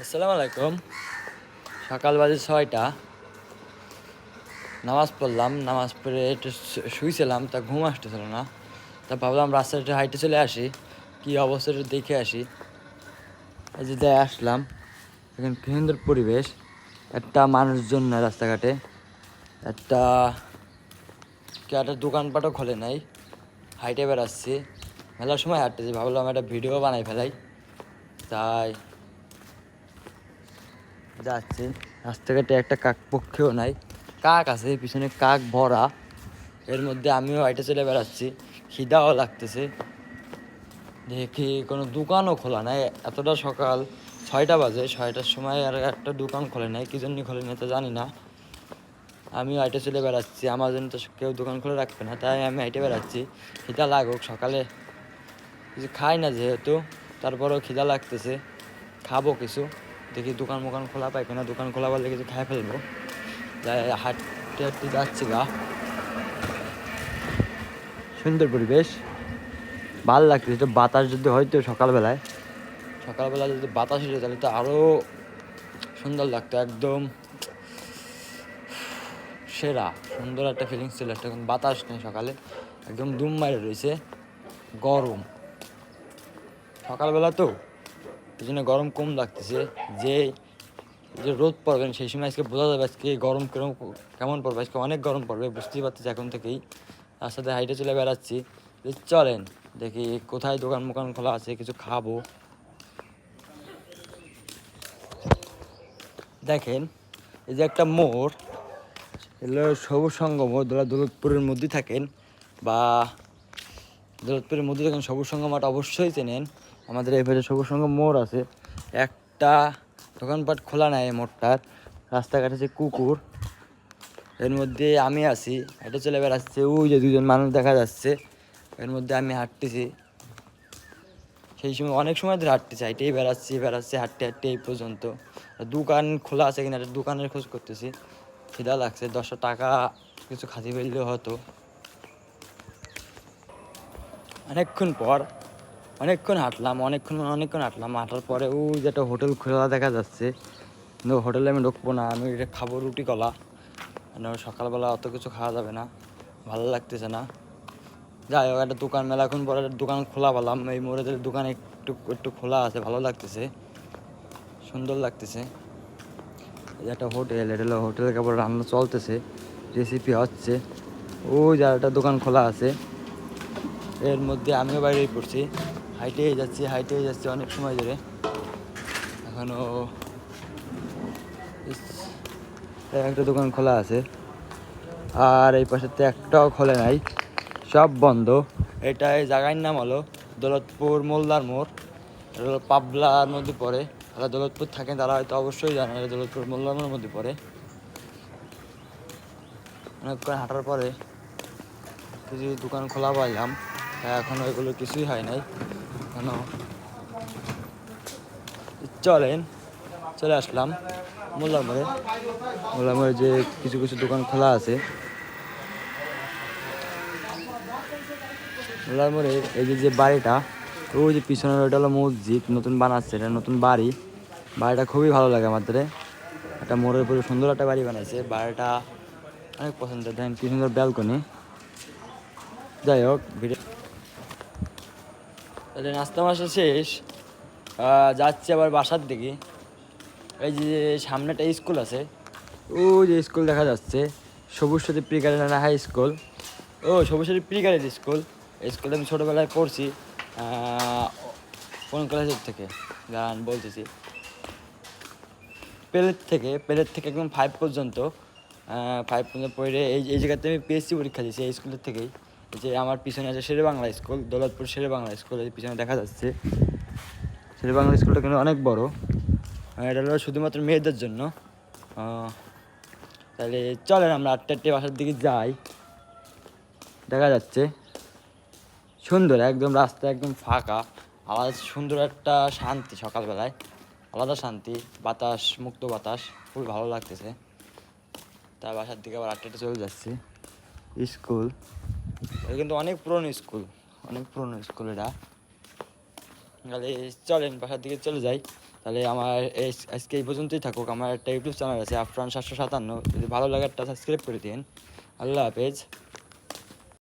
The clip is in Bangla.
আসসালামু আলাইকুম। সকাল বাজে ছয়টা। নামাজ পড়লাম, নামাজ পড়ে একটু শুয়েছিলাম তা ঘুম আসতেছিল না। তা ভাবলাম রাস্তায় একটু হাইটে চলে আসি, কি অবস্থা একটু দেখে আসি। এই যে যাই আসলাম, এখানে কি সুন্দর পরিবেশ। একটা মানুষজন না রাস্তাঘাটে, একটা কে একটা দোকানপাটও খোলে নাই। হাইটে বেড়াচ্ছি, মেলার সময় হাঁটতেছি, ভাবলাম একটা ভিডিও বানাই ফেলাই। তাই যাচ্ছে রাস্তাঘাটে একটা কাক পক্ষেও নাই। কাক আছে, পিছনে কাক ভরা। এর মধ্যে আমিও হাইটে চলে বেড়াচ্ছি। খিদাও লাগতেছে। দেখি কোনো দোকানও খোলা নাই। এতটা সকাল ছয়টা বাজে। ছয়টার সময় আর একটা দোকান খোলে নাই। কি জন্য খোলে নাই তা জানি না। আমিও হাইটে চলে বেড়াচ্ছি। আমার জন্য তো কেউ দোকান খুলে রাখবে না। তাই আমি হাইটে বেড়াচ্ছি। খিদা লাগুক সকালে। কিছু খাই না যেহেতু। তারপরেও খিদা লাগতেছে। খাব কিছু। দেখি দোকান মোকান খোলা পাই কিনা, দোকান খোলা বললে কিছু খাই ফেলব। তাই হাঁটতে হাঁটতে যাচ্ছি গা। সুন্দর পরিবেশ। ভালো লাগতেছে, একটু বাতাস যদি হয়তো সকালবেলায়। সকালবেলা যদি বাতাস হতো তাহলে তো আরও সুন্দর লাগতো, একদম সেরা, সুন্দর একটা ফিলিংস ছিল, একটা বাতাস নেই সকালে। একদম দুম মারে রয়েছে, গরম। সকালবেলা তো এই জন্য গরম কম লাগতেছে। যে যে রোদ পড়বেন সেই সময় আজকে বোঝা যাবে আজকে গরম কেরম, কেমন পড়বে। আজকে অনেক গরম পড়বে, বুঝতেই পারতেছি এখন থেকেই। তার সাথে হাইটে চলে বেড়াচ্ছি। চলেন, দেখি কোথায় দোকান মোকান খোলা আছে, কিছু খাব। দেখেন, এই যে একটা মোড় এগুলো সবুজ সঙ্গম দোলা দৌলতপুরের মধ্যে থাকেন। বা দৌলতপুরের মধ্যে থাকেন সবুজ মাঠ অবশ্যই চেনেন। আমাদের এই পাশে সবুজ সঙ্গম মোড় আছে। একটা দোকানপাট খোলা নাই এই মোড়টার রাস্তাঘাট আছে কুকুর। এর মধ্যে আমি আছি এটা চলে বেড়াচ্ছে, ওই যে দুজন মানুষ দেখা যাচ্ছে। এর মধ্যে আমি হাঁটতেছি। সেই সময়, অনেক সময় ধরে হাঁটতেছি হাইটেই বেড়াচ্ছি বেড়াচ্ছি, হাঁটতে হাঁটতে এই পর্যন্ত। দোকান খোলা আছে কিনা একটা দোকানের খোঁজ করতেছি। খিদা লাগছে, দশটা টাকা কিছু খাতি ফেললেও হতো। অনেকক্ষণ পর অনেকক্ষণ হাঁটলাম, অনেকক্ষণ অনেকক্ষণ হাঁটলাম। হাঁটার পরে ওই যে একটা হোটেল খোলা দেখা যাচ্ছে। কিন্তু হোটেলে আমি ঢুকবো না, আমি এটা খাব রুটি কলা। কেন সকালবেলা অত কিছু খাওয়া যাবে না, ভালো লাগতেছে না। যাই হোক, একটা দোকান মেলা, এখন পরে দোকান খোলা পেলাম। এই মোড়েদের দোকান একটু একটু খোলা আছে, ভালো লাগতেছে। সুন্দর লাগতেছে। একটা হোটেল, এটা হলো হোটেলে কেবল রান্না চলতেছে রেসিপি হচ্ছে। ওই একটা দোকান খোলা আছে। এর মধ্যে আমিও বাইরেই পড়ছি। হাইটেই যাচ্ছি হাইটেই যাচ্ছি অনেক সময় ধরে। এখনও একটা দোকান খোলা আছে। আর এই পাশেতে একটাও খোলে নাই, সব বন্ধ। এটা এই জায়গার নাম হলো দৌলতপুর মোল্লার মোড়। এটা হলো পাবলার মধ্যে পড়ে। যারা দৌলতপুর থাকেন তারা হয়তো অবশ্যই জানে দৌলতপুর মোল্লার মোড়ের মধ্যে পড়ে। অনেকক্ষণ হাঁটার পরে কিছু দোকান খোলা পাইলাম। এখনও এগুলো কিছুই হয় নাই। এখনও চলেন, চলে আসলাম। মোল্লার মোড়ে। যে কিছু কিছু দোকান খোলা আছে। মোল্লার মোড়ে এই যে যে বাড়িটা, ওই যে পিছনের ওইটা হলো মসজিদ, নতুন বানাচ্ছে, এটা নতুন বাড়ি। বাড়িটা খুবই ভালো লাগে আমাদের একটা মোড়ের উপরে সুন্দর একটা বাড়ি বানাইছে। বাড়িটা অনেক পছন্দের, দেখেন কি সুন্দর ব্যালকনি যাই হোক, ভিডিও তাহলে নাস্তা মাস্তা শেষ। যাচ্ছি আবার বাসার দিকে। এই যে সামনে একটা স্কুল আছে। ও যে স্কুল দেখা যাচ্ছে। Sabuj Sathi pre garden high school. ও, Sabuj Sathi pre garden school স্কুলে আমি ছোটোবেলায় পড়ছি। কোন ক্লাসের থেকে? গান বলতেছি। প্লেট থেকে প্লেট থেকে একদম ফাইভ পর্যন্ত। ফাইভ পর্যন্ত পড়ে। এই এই জায়গাতে আমি পিএসসি পরীক্ষা দিয়েছি, এই স্কুলের থেকেই। যে আমার পিছনে আছে শেরে বাংলা স্কুল, দৌলতপুর শেরে বাংলা স্কুল, এই পিছনে দেখা যাচ্ছে। শেরে বাংলা স্কুলটা কিন্তু অনেক বড়। এটা হলো শুধুমাত্র মেয়েদের জন্য। তাহলে চলেন আমরা আটটা আটটে বাসার দিকে যাই। দেখা যাচ্ছে। সুন্দর, একদম রাস্তা একদম ফাঁকা। আলাদা সুন্দর একটা শান্তি সকালবেলায়। আলাদা শান্তি, বাতাস, মুক্ত বাতাস। খুবই ভালো লাগতেছে। তার বাসার দিকে আবার আটটাতে চলে যাচ্ছে। স্কুল। এটা কিন্তু অনেক পুরনো স্কুল, অনেক পুরনো স্কুল এটা তাহলে চলেন বাসার দিকে চলে যাই। তাহলে আমার আজকে এই পর্যন্তই থাকুক। আমার একটা ইউটিউব চ্যানেল আছে, আফরান সাতশো সাতান্ন। যদি ভালো লাগে একটা সাবস্ক্রাইব করে দিন আল্লাহ হাফেজ।